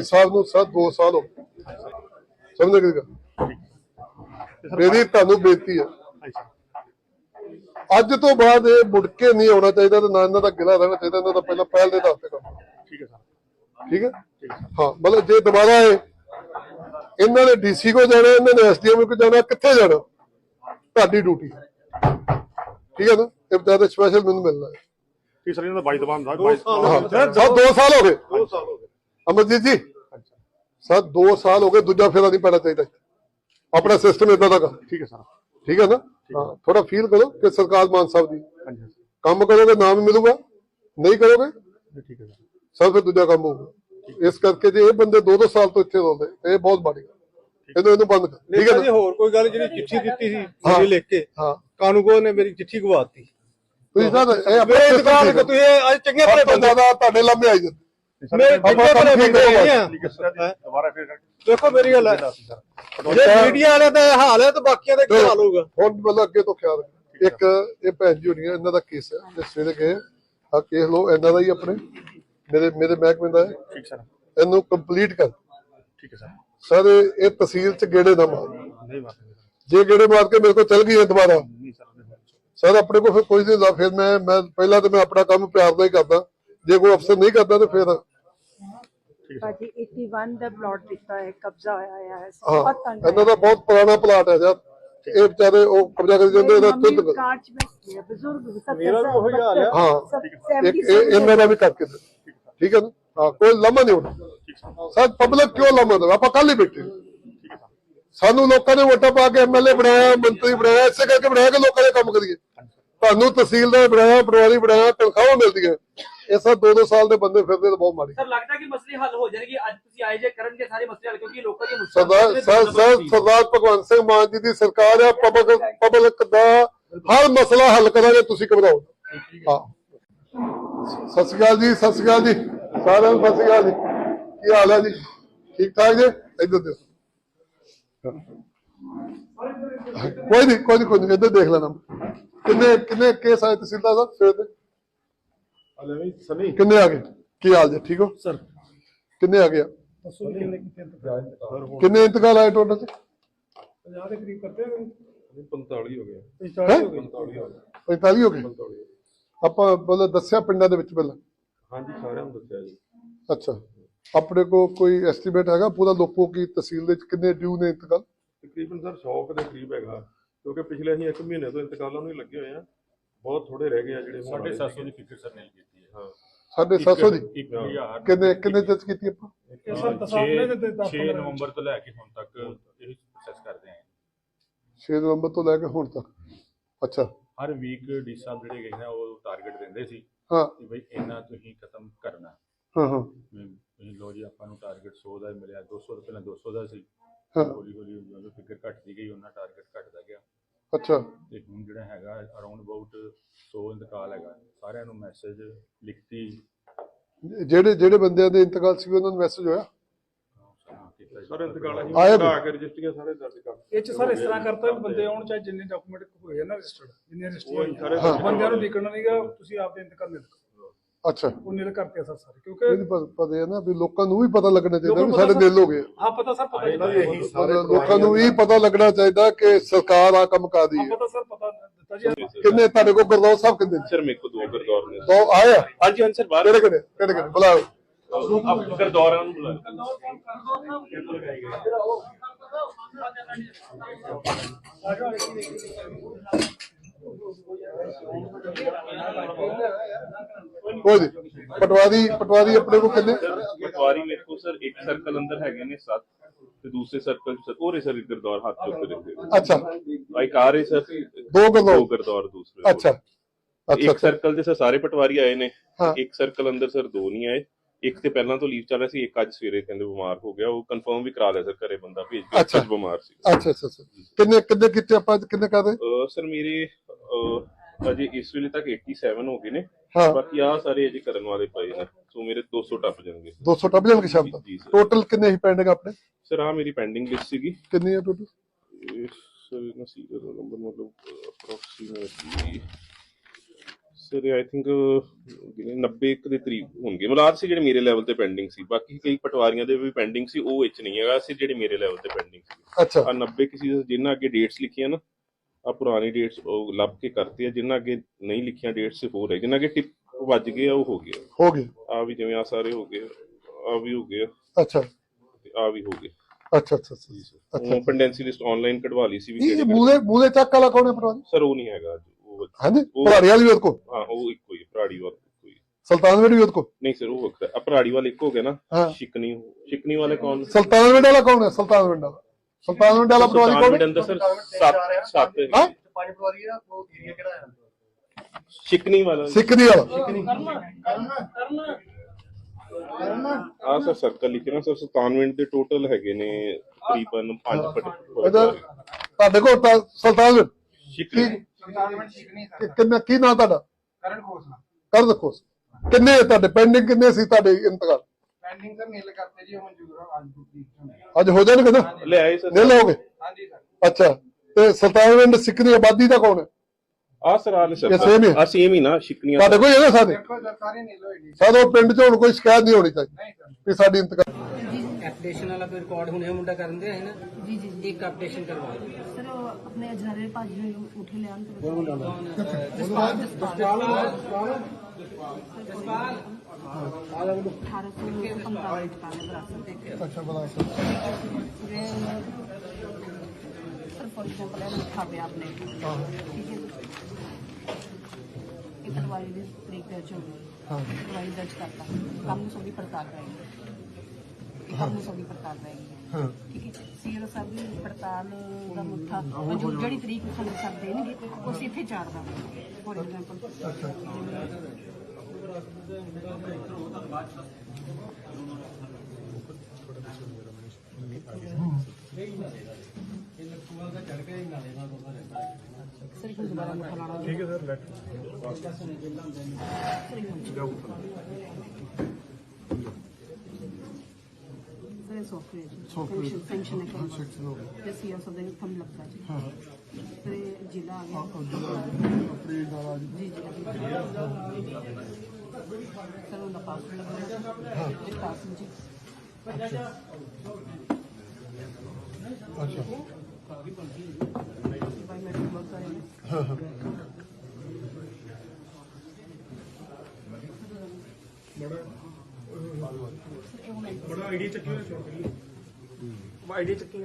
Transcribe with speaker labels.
Speaker 1: ਭਾਈ ਸਾਹਿਬ ਨੂੰ ਸਰ 2 ਸਾਲ ਹੋ ਗਏ। ਸਮਝ ਗਏ ਮੇਰੀ ਤੁਹਾਨੂੰ ਬੇਨਤੀ ਹੈ। ਅੱਜ ਤੋਂ ਬਾਅਦ ਇਹ ਮੁੜ ਕੇ ਨਹੀਂ ਆਉਣਾ ਚਾਹੀਦਾ ਤੇ ਨਾ ਇਹਨਾਂ ਦਾ ਗਿਲਾ ਰਹਿਣਾ ਚਾਹੀਦਾ ਇਹਨਾਂ ਦਾ ਪਹਿਲਾਂ ਪਹਿਲ ਦੇ ਦਾਸਤੇ ਕੰਮ।
Speaker 2: ਠੀਕ ਹੈ ਸਰ।
Speaker 1: ਠੀਕ ਹੈ? ਹਾਂ ਮਤਲਬ ਜੇ ਦੁਬਾਰਾ ਇਹ ਇਹਨਾਂ ਨੇ ਡੀਸੀ ਕੋ ਜਾਣਾ ਇਹਨਾਂ ਨੇ ਐਸਡੀਐਮ ਕੋ ਜਾਣਾ ਕਿੱਥੇ ਜਾਣਾ? ਤੁਹਾਡੀ ਡਿਊਟੀ। ਠੀਕ ਹੈ ਨਾ? ਇਹ ਬਤਾ ਸਪੈਸ਼ਲ ਮੈਨੂੰ ਮਿਲਣਾ ਹੈ।
Speaker 2: ਠੀਕ ਸਰ ਇਹਨਾਂ ਦਾ 22 ਦਬਾਨ ਦਾ
Speaker 1: ਹਾਂ ਸਰ 2 ਸਾਲ ਹੋ ਗਏ।
Speaker 2: 2 ਸਾਲ ਹੋ ਗਏ।
Speaker 1: ਅਮਰਜੀਤ ਜੀ ਸਰ 2 ਸਾਲ ਹੋ ਗਏ ਦੂਜਾ ਫੇਰਾ ਨਹੀਂ ਪੈਣਾ ਚਾਹੀਦਾ। ਆਪਣਾ ਸਿਸਟਮ ਇਦਾਂ ਦਾ ਕਰ।
Speaker 2: ਠੀਕ ਹੈ ਸਰ।
Speaker 1: ਠੀਕ ਹੈ ਨਾ? ਹਾਂ। ਥੋੜਾ ਫੀਲ ਕਰੋ ਕਿ ਸਰਕਾਰ ਮਾਨ ਸਾਹਿਬ ਦੀ।
Speaker 2: ਹਾਂਜੀ
Speaker 1: ਕੰਮ ਕਰੋਗੇ ਨਾਮ ਮਿਲੂਗਾ। ਨਹੀਂ ਕਰੋਗੇ
Speaker 2: ਸਰ ਠੀਕ ਹੈ ਸਰ।
Speaker 1: ਸਭ ਫਿਰ ਦੂਜਾ ਕੰਮ ਹੋਊਗਾ। ਇਸ ਕਰਕੇ ਜੇ ਇਹ ਬੰਦੇ 2-2 ਸਾਲ ਤੋਂ ਇੱਥੇ ਰਹਿੰਦੇ ਤੇ ਇਹ ਬਹੁਤ ਮਾੜੀ ਗੱਲ। ਇਹਨੂੰ ਇਹਨੂੰ ਬੰਦ ਕਰ। ਠੀਕ ਹੈ
Speaker 3: ਜੀ ਹੋਰ ਕੋਈ ਗੱਲ ਜਿਹੜੀ ਚਿੱਠੀ ਦਿੱਤੀ ਸੀ। ਮੇਰੀ ਲਿਖ ਕੇ
Speaker 1: ਹਾਂ।
Speaker 3: ਕਾਨੂੰਗੋ ਨੇ ਮੇਰੀ ਚਿੱਠੀ ਗਵਾਤੀ
Speaker 1: ਤੁਸੀਂ ਸਰ ਇਹ ਆਪਣੇ।
Speaker 3: ਤੁਸੀਂ ਅੱਜ ਚੰਗੇ ਭਲੇ ਬੰਦੇ।
Speaker 1: ਜ਼ਿਆਦਾ ਤੁਹਾਡੇ ਲੰਮੇ ਆਈ ਜਾਂਦੇ।
Speaker 3: ਮੇਰੇ
Speaker 1: ਆਪਾਂ
Speaker 3: ਚੰਗੇ ਭਲੇ
Speaker 1: ਕੰਮ ਠੀਕ
Speaker 3: ਬੰਦੇ
Speaker 1: ਹੋਊਗਾ।
Speaker 3: ਨਹੀਂ ਆ।
Speaker 2: ਠੀਕ ਹੈ ਸਰ ਦੁਬਾਰਾ ਫਿਰ
Speaker 3: ਦੇਖੋ ਮੇਰੀ ਗੱਲ ਹੈ। ਜੇ
Speaker 1: ਅੱਛਾ।
Speaker 3: ਮੀਡੀਆ ਵਾਲੇ ਦਾ ਇਹ ਹਾਲ ਹੈ ਤਾਂ ਬਾਕੀਆਂ ਦਾ ਕੀ ਹਾਲ ਹੋਊਗਾ?
Speaker 1: ਹੁਣ ਮਤਲਬ ਅੱਗੇ ਤੋਂ ਖਿਆਲ ਰੱਖਣਾ ਇੱਕ ਇਹ ਭੈਣ ਜੀ ਹੋਣੀ ਹੈ ਇਹਨਾਂ ਦਾ ਕੇਸ ਹੈ। ਤੇ ਸਵੇਰੇ ਗਏ। ਆ ਕੇਸ ਲੋ ਇਹਨਾਂ ਦਾ ਹੀ ਆਪਣੇ। ਮੇਰੇ ਮੇਰੇ ਮਹਿਕਮੇ ਦਾ ਹੈ।
Speaker 2: ਠੀਕ ਸਰ।
Speaker 1: ਇਹਨੂੰ ਕੰਪਲੀਟ ਕਰ।
Speaker 2: ਠੀਕ ਹੈ ਸਰ।
Speaker 1: ਸਰ ਇਹ ਤਹਿਸੀਲ ਚ ਗੇੜੇ ਨਾ ਮਾਰ।
Speaker 2: ਨਹੀਂ
Speaker 1: ਜੇ ਗੇੜੇ ਮਾਰ ਕੇ ਮੇਰੇ ਕੋਲ ਚੱਲ ਗਈ ਦੁਬਾਰਾ।
Speaker 2: ਸਰ
Speaker 1: ਆਪਣੇ ਕੋਲ ਫਿਰ ਕੋਈ ਨਹੀਂ ਹੁੰਦਾ। ਫਿਰ ਮੈਂ ਮੈਂ ਪਹਿਲਾਂ ਤੇ ਮੈਂ ਆਪਣਾ ਕੰਮ ਪਿਆਰ ਨਾਲ ਹੀ ਕਰਦਾ। ਜੇ ਕੋਈ ਅਫਸਰ ਨਹੀਂ ਕਰਦਾ ਤੇ ਫਿਰ
Speaker 4: ਭਾਜੀ 81 ਦਾ ਪਲਾਟ ਦਿੱਤਾ ਹੈ ਕਬਜ਼ਾ ਹੋਇਆ ਹੈ
Speaker 1: ਹਾਂ
Speaker 4: ਬਹੁਤ ਤੰਗ
Speaker 1: ਇਹਨਾਂ ਦਾ ਬਹੁਤ ਪੁਰਾਣਾ ਪਲਾਟ ਹੈ ਯਾਰ। ਇਹ ਵਿਚਾਰੇ ਉਹ ਕਬਜ਼ਾ ਕਰੀ ਜਾਂਦੇ ਇਹਦਾ ਤੁੱਤ
Speaker 4: ਕਾਰ ਚ ਬੈਠੇ ਆ ਬਜ਼ੁਰਗ ਸੱਤਰ
Speaker 3: ਮੇਰਾ ਵੀ ਉਹੀ ਹਾਲ ਹੈ।
Speaker 1: ਹਾਂ। ਇੱਕ ਇਹ ਇਹਨਾਂ ਦਾ ਵੀ ਕਰਕੇ ਦੇ। ਠੀਕ ਹੈ ਨਾ? ਹਾਂ ਕੋਈ ਲੰਮਾ ਨਹੀਂ ਹੋਣਾ। ਸਰ ਪਬਲਿਕ ਕਿਉਂ ਲੰਮਾ ਦੇ ਆਪਾਂ ਕੱਲ ਹੀ ਬੈਠੇ ਸਾਨੂੰ ਲੋਕਾਂ ਨੇ ਵੋਟਾਂ ਪਾ ਕੇ ਐਮਐਲਏ ਬਣਾਇਆ ਮੰਤਰੀ ਬਣਾਇਆ ਇਸੇ ਕਰਕੇ ਬਣਾਇਆ ਕਿ ਲੋਕਾਂ ਦੇ ਕੰਮ ਕਰੀਏ। ਤੁਹਾਨੂੰ ਤਹਿਸੀਲਦਾਰ ਬਣਾਇਆ ਪਟਵਾਰੀ ਬਣਾਇਆ ਤਨਖਾਹਾਂ ਮਿਲਦੀਆਂ। ਇਹ ਸਭ ਦੋ ਦੋ ਸਾਲ ਦੇ ਬੰਦੇ ਫਿਰਦੇ ਤਾਂ ਬਹੁਤ ਮਾੜੀ।
Speaker 5: ਸਰ ਲੱਗਦਾ ਕਿ ਮਸਲੇ ਹੱਲ ਹੋ ਜਾਣਗੇ। ਅੱਜ ਤੁਸੀਂ ਆਏ ਜੇ ਕਰਨਗੇ ਸਾਰੇ ਮਸਲੇ ਹੱਲ ਕਿਉਂਕਿ ਲੋਕਾਂ ਦੀ
Speaker 1: ਸਰਦਾਰ ਸਰ ਸਰ ਸਰਦਾਰ ਭਗਵੰਤ ਸਿੰਘ ਮਾਨ ਜੀ ਦੀ ਸਰਕਾਰ ਹੈ ਪਬਲਿਕ ਪਬਲਿਕ ਦਾ ਹਰ ਮਸਲਾ ਹੱਲ ਕਰਾਂਗੇ ਤੁਸੀਂ ਘਬਰਾਓ। ਹਾਂ। ਸਤਿ ਸ਼੍ਰੀ ਅਕਾਲ ਜੀ ਸਤਿ ਸ਼੍ਰੀ ਅਕਾਲ ਜੀ। ਸਾਰਿਆਂ ਨੂੰ ਸਤਿ ਸ਼੍ਰੀ ਅਕਾਲ ਜੀ। ਕੀ ਹਾਲ ਹੈ ਜੀ? ਠੀਕ ਠਾਕ ਜੀ? ਇੱਧਰ ਦੇਖੋ। ਕੋਈ ਨਹੀਂ ਕੋਈ ਨਹੀਂ ਕੋਈ ਨਹੀਂ ਇੱਧਰ ਦੇਖ ਲੈਣਾ। ਕਿੰਨੇ ਕਿੰਨੇ ਕੇਸ ਆਏ ਤਹਿਸੀਲਦਾਰ ਸਾਹਿਬ ਸਵੇਰ ਦੇ?
Speaker 2: ਹਲੇ ਵੀ ਸਨੀ।
Speaker 1: ਕਿੰਨੇ ਆ ਗਏ? ਕੀ ਹਾਲ ਜੀ? ਠੀਕ ਹੋ?
Speaker 3: ਸਰ।
Speaker 1: ਕਿੰਨੇ ਆ ਗਏ ਆ? ਕਿੰਨੇ ਇੰਤਕਾਲ ਆਏ ਟੋਟਲ ਚ?
Speaker 3: 50 ਦੇ ਕਰੀਬ ਕਰਤੇ
Speaker 2: 45 ਹੋ ਗਿਆ
Speaker 1: ਹੈਂ?
Speaker 2: 45 ਹੋ ਗਿਆ
Speaker 1: 45 ਹੋ ਗਏ? ਆਪਾਂ ਮਤਲਬ ਦੱਸਿਆ ਪਿੰਡਾਂ ਦੇ ਵਿੱਚ ਪਹਿਲਾਂ?
Speaker 2: ਹਾਂਜੀ ਸਾਰਿਆਂ ਨੂੰ ਦੱਸਿਆ ਜੀ।
Speaker 1: ਅੱਛਾ। ਆਪਣੇ ਕੋ ਕੋਈ ਐਸਟੀਮੇਟ ਹੈਗਾ? ਪੂਰਾ ਲੋਪੋ ਕੀ ਤਹਿਸੀਲ ਦੇ ਵਿੱਚ ਕਿੰਨੇ ਡਿਊ ਨੇ ਇੰਤਕਾਲ?
Speaker 6: ਤਕਰੀਬਨ ਸਰ 100 ਕੁ ਦੇ ਕਰੀਬ ਹੈਗਾ। ਕਿਉਂਕਿ ਪਿਛਲੇ ਅਸੀਂ 1 ਮਹੀਨੇ ਤੋਂ ਇੰਤਕਾਲਾਂ ਨੂੰ ਹੀ ਲੱਗੇ ਹੋਏ ਆ ਬਹੁਤ ਥੋੜੇ ਰਹਿ ਗਏ ਆ ਜਿਹੜੇ ਹੋਣ ਵਾਲੇ
Speaker 7: 750 ਦੀ ਫਿਕਰ ਸਰ ਨਹੀਂ ਕੀਤੀ ਹੈ।
Speaker 6: ਹਾਂ।
Speaker 1: ਸਾਡੇ 700 ਦੀ?
Speaker 7: 1000
Speaker 1: ਕਿੰਨੇ ਕਿੰਨੇ ਜੱਜ ਕੀਤੀ ਆਪਾਂ?
Speaker 7: 6 ਨਵੰਬਰ ਤੋਂ ਲੈ ਕੇ ਹੁਣ ਤੱਕ ਇਹ ਪ੍ਰੋਸੈਸ ਕਰਦੇ ਆਂ
Speaker 1: 6 ਨਵੰਬਰ ਤੋਂ ਲੈ ਕੇ ਹੁਣ ਤੱਕ? ਅੱਛਾ।
Speaker 7: ਹਰ ਵੀਕ ਡੀ ਸਾਹਿਬ ਜਿਹੜੇ ਹੈਗੇ ਨੇ ਉਹ ਟਾਰਗੇਟ ਦਿੰਦੇ ਸੀ
Speaker 1: ਹਾਂ।
Speaker 7: ਕਿ ਬਈ ਇੰਨਾ ਤੁਸੀਂ ਖਤਮ ਕਰਨਾ।
Speaker 1: ਹਾਂ ਹਾਂ।
Speaker 7: ਲੋ ਜੀ ਆਪਾਂ ਨੂੰ ਟਾਰਗੇਟ 100 ਦਾ ਮਿਲਿਆ 200 ਤੋਂ ਪਹਿਲਾਂ 200 ਦਾ ਸੀ।
Speaker 1: ਹਾਂ।
Speaker 7: ਹੌਲੀ ਹੌਲੀ ਜਦੋਂ ਫਿਕਰ ਘਟਦੀ ਗਈ ਉਹਨਾਂ ਟਾਰਗੇਟ ਘਟਦਾ ਗਿਆ।
Speaker 1: ਅੱਛਾ।
Speaker 7: ਤੇ ਹੁਣ ਜਿਹੜਾ ਹੈਗਾ ਅਰਾਊਂਡ ਅਬਾਊਟ 100 ਇੰਤਕਾਲ ਹੈਗਾ। ਸਾਰਿਆਂ ਨੂੰ ਮੈਸੇਜ ਲਿਖਤੀ।
Speaker 1: ਜਿਹੜੇ ਜਿਹੜੇ ਬੰਦਿਆਂ ਦੇ ਇੰਤਕਾਲ ਸੀ ਉਹਨਾਂ ਨੂੰ ਮੈਸੇਜ ਹੋਇਆ?
Speaker 7: ਕੀਤਾ।
Speaker 6: ਸਾਰੇ ਇੰਤਕਾਲ ਅਸੀਂ
Speaker 1: ਆਇਆ
Speaker 6: ਕਢਾ ਕੇ ਰਜਿਸਟਰੀਆਂ ਸਾਰੇ ਦਰਜ ਕਰ
Speaker 8: ਇਹ ਚ ਸਰ ਇਸ ਤਰ੍ਹਾਂ ਕਰਤਾ ਵੀ ਬੰਦੇ ਆਉਣ ਚਾਹੇ ਜਿੰਨੇ ਡਾਕੂਮੈਂਟ ਹੋਏ ਆ ਨਾ ਰਜਿਸਟਰਡ ਜਿੰਨੇ ਰਜਿਸਟਰੀ
Speaker 6: ਉਹ ਸਾਰੇ
Speaker 1: ਹਾਂ।
Speaker 8: ਬੰਦਿਆਂ ਨੂੰ ਲਿਖਣਾ ਨਹੀਂਗਾ ਤੁਸੀਂ ਆਪਦੇ ਇੰਤਕਾਲ ਨਿਲ
Speaker 1: ਅੱਛਾ।
Speaker 8: ਉਹ ਨਿਲ ਕਰਤੇ ਆ ਸਰ ਸਾਰੇ
Speaker 1: ਇਹਦੀ
Speaker 8: ਕਿਉਂਕਿ
Speaker 1: ਪ- ਪਤਾ ਹੈ ਨਾ ਵੀ ਲੋਕਾਂ ਨੂੰ ਵੀ ਪਤਾ ਲੱਗਣਾ ਚਾਹੀਦਾ ਵੀ ਸਾਡੇ ਦਿਲ ਹੋ ਗਏ।
Speaker 8: ਹਾਂ ਪਤਾ ਸਰ ਪਤਾ
Speaker 2: ਇਹਨਾਂ ਦੇ ਇਹੀ ਸਾਰੇ
Speaker 1: ਲੋਕਾਂ ਨੂੰ ਵੀ ਪਤਾ ਲੱਗਣਾ ਚਾਹੀਦਾ ਕਿ ਸਰਕਾਰ ਆ ਕੰਮ ਕਰਦੀ
Speaker 8: ਹਾਂ
Speaker 1: ਹੈ।
Speaker 8: ਪਤਾ ਸਰ ਪਤਾ ਦਿੱਤਾ ਜੀ।
Speaker 1: ਕਿੰਨੇ ਤੁਹਾਡੇ ਕੋਲ ਗੁਰਦੌਰ ਸਾਹਿਬ ਕਿੰਨੇ ਨੇ?
Speaker 6: ਸਰ ਮੇਰੇ ਕੋਲ ਦੋ ਗਰਦੌਰ ਨੇ।
Speaker 1: ਦੋ ਆਏ ਆ?
Speaker 6: ਹਾਂਜੀ ਹਾਂਜੀ ਸਰ ਬਾਹਰ।
Speaker 1: ਕਿਹੜੇ ਕਿਹੜੇ? ਕਿਹੜੇ ਕਿਹੜੇ? ਬੁਲਾਓ।
Speaker 6: ਗਰਦੌਰਾਂ ਨੂੰ ਬੁਲਾਓ।
Speaker 1: ਕੋਈ ਨਹੀਂ। ਪਟਵਾਰੀ ਪਟਵਾਰੀ ਆਪਣੇ ਕੋਲ ਕਿੰਨੇ?
Speaker 6: ਪਟਵਾਰੀ ਮੇਰੇ ਕੋਲ ਸਰ ਇੱਕ ਸਰਕਲ ਅੰਦਰ ਹੈਗੇ ਨੇ 7 ਤੇ ਦੂਸਰੇ ਸਰਕਲ ਚ ਸਰ ਉਹਰੇ ਸਰ ਗਰਦੌਰ ਹੱਥ ਚੁੱਕ ਰੱਖੇ
Speaker 1: ਅੱਛਾ।
Speaker 6: ਇੱਕ ਆ ਰਹੇ ਸਰ।
Speaker 1: ਦੋ।
Speaker 6: ਦੋ ਗਰਦੌਰ ਦੂਸਰੇ
Speaker 1: ਅੱਛਾ। ਅੱਛਾ
Speaker 6: ਇੱਕ ਸਰਕਲ ਤੇ ਸਰ ਸਾਰੇ ਪਟਵਾਰੀ ਆਏ ਨੇ। ਇੱਕ ਸਰਕਲ ਅੰਦਰ ਸਰ ਦੋ ਨਹੀਂ ਆਏ। ਇੱਕ ਤੇ ਪਹਿਲਾਂ ਤੋਂ ਲੀਵ ਚੱਲ ਰਿਹਾ ਸੀ ਇੱਕ ਅੱਜ ਸਵੇਰੇ ਕਹਿੰਦੇ ਬਿਮਾਰ ਹੋ ਗਿਆ। ਉਹ ਕਨਫਰਮ ਵੀ ਕਰਾ ਲਿਆ ਸਰ ਘਰੇ ਬੰਦਾ ਭੇਜ ਕੇ
Speaker 1: ਅੱਛਾ।
Speaker 6: ਅੱਜ ਬਿਮਾਰ ਸੀ।
Speaker 1: ਅੱਛਾ ਅੱਛਾ। ਕਿੰਨੇ ਕਿੰਨੇ ਕੀਤੇ ਆਪਾਂ ਕਿੰਨੇ ਕਰਦੇ
Speaker 6: ਸਰ ਮੇਰੇ ਅਜੇ ਇਸ ਵੇਲੇ ਤੱਕ 87 ਹੋ ਗਏ ਨੇ।
Speaker 1: ਹਾਂ।
Speaker 6: ਬਾਕੀ ਆ ਸਾਰੇ ਅਜੇ ਕਰਨ ਵਾਲੇ ਪਏ ਨੇ। ਸੋ ਮੇਰੇ 200 ਟੱਪ ਜਾਣਗੇ।
Speaker 1: 200 ਟੱਪ ਜਾਣਗੇ ਤੱਕ?
Speaker 6: ਜੀ ਸਰ
Speaker 1: ਟੋਟਲ ਕਿੰਨੇ ਹੀ ਪੈਂਡਿੰਗ ਆਪਣੇ?
Speaker 6: ਸਰ ਆ ਮੇਰੀ ਪੈਂਡਿੰਗ ਲਿਸਟ ਸੀਗੀ।
Speaker 1: ਕਿੰਨੀ ਹੈ ਟੋਟਲ
Speaker 6: ਇਸ ਨਾ ਸੀਰੀਅਲ ਨੰਬਰ ਮਤਲਬ ਅਪਰੋਕਸੀਮੇਟਲੀ ਸਰ ਆਈ ਥਿੰਕ 90 ਕੁ ਦੇ ਕਰੀਬ ਹੋਣਗੇ। ਮਲਾਦ ਸੀ ਜਿਹੜੇ ਮੇਰੇ ਲੈਵਲ ਤੇ ਪੈਂਡਿੰਗ ਸੀ। ਬਾਕੀ ਕਈ ਪਟਵਾਰੀਆਂ ਦੇ ਵੀ ਪੈਂਡਿੰਗ ਸੀ ਉਹ ਵਿੱਚ ਨਹੀਂ ਹੈਗਾ। ਸੀ ਜਿਹੜੇ ਮੇਰੇ ਲੈਵਲ ਤੇ ਪੈਂਡਿੰਗ ਸੀ।
Speaker 1: ਅੱਛਾ।
Speaker 6: ਆ 90 ਕਿਸੇ ਜਿੰਨਾ ਅੱਗੇ ਡੇਟਸ ਲਿਖੀਆਂ ਨਾ ਆ ਪੁਰਾਣੀ ਡੇਟਸ ਉਹ ਲੱਭ ਕੇ ਕਰਤੀ ਆ ਜਿੰਨਾ ਅੱਗੇ ਨਹੀਂ ਲਿਖੀਆਂ ਡੇਟਸ ਹੋਰ ਹੈ। ਜਿੰਨਾ ਅੱਗੇ ਟਿਪ ਵੱਜ ਗਏ ਆ ਉਹ ਹੋ ਗਿਆ
Speaker 1: ਹੋ ਗਈ
Speaker 6: ਆ ਵੀ ਜਿਵੇਂ ਆ ਸਾਰੇ ਹੋ ਗਏ ਆ ਵੀ ਹੋ ਗਏ
Speaker 1: ਅੱਛਾ।
Speaker 6: ਤੇ ਆ ਵੀ ਹੋ ਗਏ।
Speaker 1: ਅੱਛਾ ਅੱਛਾ ਅੱਛਾ
Speaker 6: ਉਹ ਪੈਂਡੈਂਸੀ ਲਿਸਟ ਆਨਲਾਈਨ ਕਢਵਾ ਲਈ ਸੀ ਵੀ
Speaker 1: ਇਹ ਮੂਲੇ ਮੂਲੇ ਚੱਕ ਵਾਲਾ ਕੌਣ ਹੈ ਪਟਵਾਰੀ
Speaker 6: ਸਰ ਉਹ ਨਹੀਂ ਹੈਗਾ ਉਹ
Speaker 1: ਹਾਂਜੀ ਪਹਾੜੀ ਵਾਲੀ ਵੀ ਕੋਲ?
Speaker 6: ਹਾਂ ਉਹ ਇੱਕੋ ਹੀ ਹੈ, ਪਰਾੜੀ ਵਾਲਾ ਹੀ ਹੈ।
Speaker 1: ਸੁਲਤਾਨਵਿੰਡ ਵੀ ਕੋਲ?
Speaker 6: ਨਹੀਂ ਸਰ ਉਹ ਵੱਖਰਾ ਆ ਪਰਾੜੀ ਵਾਲਾ ਇੱਕ ਹੋ ਗਿਆ ਨਾ।
Speaker 1: ਹਾਂ।
Speaker 6: ਸ਼ਿਕਨੀ ਸ਼ਿਕਨੀ ਵਾਲੇ ਕੌਣ?
Speaker 1: ਸੁਲਤਾਨਵਿੰਡ ਵਾਲਾ ਕੌਣ ਹੈ? ਸੁਲਤਾਨਵਿੰਡ ਵਾਲਾ। ਸੁਲਤਾਨਵਿੰਦ ਵਾਲਾ ਪਟਵਾਰੀ ਕੌਣ
Speaker 6: ਸੁਲਤਾਨਵਿੰਡ
Speaker 1: ਹੈ
Speaker 6: ਅੰਦਰ ਸਰ ਸੱਤ ਸੱਤ ਹੈਗੇ।
Speaker 1: ਹਾਂ?
Speaker 3: ਪੰਜ ਪਟਵਾਰੀ ਦਾ ਉਹ ਏਰੀਆ ਕਿਹੜਾ ਹੈ
Speaker 6: ਸ਼ਿਕਨੀ ਵਾਲਾ।
Speaker 1: ਸਿੱਖਦੀ ਵਾਲਾ।
Speaker 6: ਆ ਸਰ ਸਰਕਲ ਲਿਖੇ ਨਾ ਸਰ 97 ਦੇ ਟੋਟਲ ਹੈਗੇ ਨੇ ਤਕਰੀਬਨ 5
Speaker 1: ਇਹਦਾ
Speaker 6: ਫਟ
Speaker 1: ਤੁਹਾਡੇ ਕੋਲ ਤਾਂ ਸੁਲਤਾਨਵਿੰਡ ਕੀ
Speaker 6: ਸ਼ਿਕਨੀ
Speaker 1: ਕਿ- ਕਿੰਨਾ ਕੀ ਨਾਂ ਤੁਹਾਡਾ?
Speaker 8: ਕਰਨ ਖੋਸਲਾ।
Speaker 1: ਕਰ ਦੇਖੋ ਕਿੰਨੇ ਤੁਹਾਡੇ? ਪੈਂਡਿੰਗ ਕਿੰਨੇ ਸੀ ਤੁਹਾਡੇ ਇੰਤਕਾਲ?
Speaker 8: ਪੈਂਡਿੰਗ ਸਰ ਨੀਲ ਕਰਤੇ ਜੀ ਉਹ ਮਨਜ਼ੂਰ ਆ ਅੱਜ
Speaker 1: ਹੋ ਜਾਣਗੇ ਨਾ
Speaker 6: ਲੈ ਆਏ ਸਰ।
Speaker 1: ਨਿਲ ਹੋ ਗਏ
Speaker 8: ਹਾਂਜੀ ਸਰ।
Speaker 1: ਅੱਛਾ ਤੇ ਸੁਲਤਾਨਵਿੰਡ ਸਿੱਖ ਦੀ ਆਬਾਦੀ ਦਾ ਕੌਣ ਹੈ?
Speaker 6: ਆ ਸਰ। ਆ ਲੈ ਸਰ? ਆ ਸੇਮ ਹੀ ਨਾ ਸ਼ਿਕਨੀਆਂ
Speaker 1: ਤੁਹਾਡੇ ਕੋਲ ਇਹਦੇ ਸਾਰੇ
Speaker 8: ਦੇਖੋ ਸਰ ਸਾਰੇ ਨੀਲ ਹੋਏ
Speaker 1: ਸਾਡੇ ਪਿੰਡ 'ਚ ਹੁਣ ਕੋਈ ਸ਼ਿਕਾਇਤ ਨਹੀਂ ਹੋਣੀ ਚਾਹੀਦੀ।
Speaker 8: ਨਹੀਂ ਸਰ।
Speaker 1: ਵੀ ਸਾਡੀ ਇੰਤਕਾਲ
Speaker 5: ਐਪਲੀਕੇਸ਼ਨ ਵਾਲਾ ਕੋਈ ਰਿਕਾਰਡ ਹੁਣੇ ਮੁੰਡਾ ਕਰਨ ਦੇ ਹੈ ਨਾ
Speaker 9: ਜੀ ਜੀ ਜੀ।
Speaker 5: ਇੱਕ ਐਪਲੀਕੇਸ਼ਨ ਕਰਵਾ
Speaker 9: ਦਿਓ। ਸਰ ਉਹ ਆਪਣੇ ਅਜਨਾਰੇ ਭਾਜੀ ਨੂੰ ਉਠੇ ਲਿਆਣ ਤੇ ਬੋਲ ਬੋਲ ਜਸਪਾਲ। ਜਸਪਾਲ। ਜਸਪਾਲ।
Speaker 1: ਆ ਜਾ ਬੋਲੋ
Speaker 9: 1845 ਪਾਣੇ ਬਰਾਸਤ ਦੇ ਅੱਛਾ ਬਰਾਸਤ ਜੇ ਸਰ ਫੋਰ ਐਗਜ਼ਾਮਪਲ ਇਹ ਲਿਖਾ ਪਿਆ ਆਪਣੇ। ਠੀਕ ਹੈ ਇਹ ਤਲਵਾਰੀ ਦੇ ਤਰੀਕੇ ਚ ਹੋ ਗਈ।
Speaker 1: ਹਾਂ।
Speaker 9: ਤਲਵਾਰੀ ਦਰਜ ਕਰਤਾ। ਕੰਮ ਨੂੰ ਸੋਦੀ ਪੜਤਾਲ ਕਰਾਂਗੇ ਕੰਮ ਨੂੰ ਸਭੀ ਪੜਤਾਲ ਕਰਾਂਗੇ
Speaker 1: ਹਾਂ
Speaker 9: ਠੀਕ ਹੈ ਸੀਆਰ ਸਾਹਿਬ ਦੀ ਪੜਤਾਲ ਦਾ ਮੁੱਠਾ ਜੋ ਜਿਹੜੀ ਤਰੀਕ ਸਾਨੂੰ ਸਭ ਦੇਣਗੇ ਉਹ ਅਸੀਂ ਇੱਥੇ ਚਾੜ ਦਾਂਗੇ ਫੋਰ ਐਗਜ਼ਾਮਪਲ ਸਰ ਇੱਕ ਦੁਬਾਰਾ ਮੁੱਠਾ ਲਾਣਾ ਠੀਕ ਹੈ sir let sir software sanction sanction ਹੈ
Speaker 1: ਸੈਕਸ਼ਨ ਹੋ ਗਿਆ
Speaker 9: ਤੇ ਸਾਹਿਬ ਦੇ ਥੰਮ ਲੱਗਦਾ ਜੀ
Speaker 1: ਹਾਂ।
Speaker 9: ਇਹ ਜ਼ਿਲ੍ਹਾ ਆ ਗਿਆ।
Speaker 1: ਅਪਰੀਲ ਨਾਲ ਅੱਜ
Speaker 9: ਜੀ ਜੀ ਸਰ ਉਹਦਾ ਪਾਸਵਰਡ ਲੱਗਣਾ ਹਾਂ। ਜੀ ਪਾਸਵਰਡ ਜੀ।
Speaker 1: ਅੱਛਾ।
Speaker 9: ਬਾਇਓਮੈਟ੍ਰਿਕ ਵਰਕ ਕरेंगे
Speaker 1: ਹਾਂ ਹਾਂ।
Speaker 8: ਬੜਾ ਆਈਡੀਆ ਚੱਕੀ ਆਈਡੀਆ ਚੱਕੀ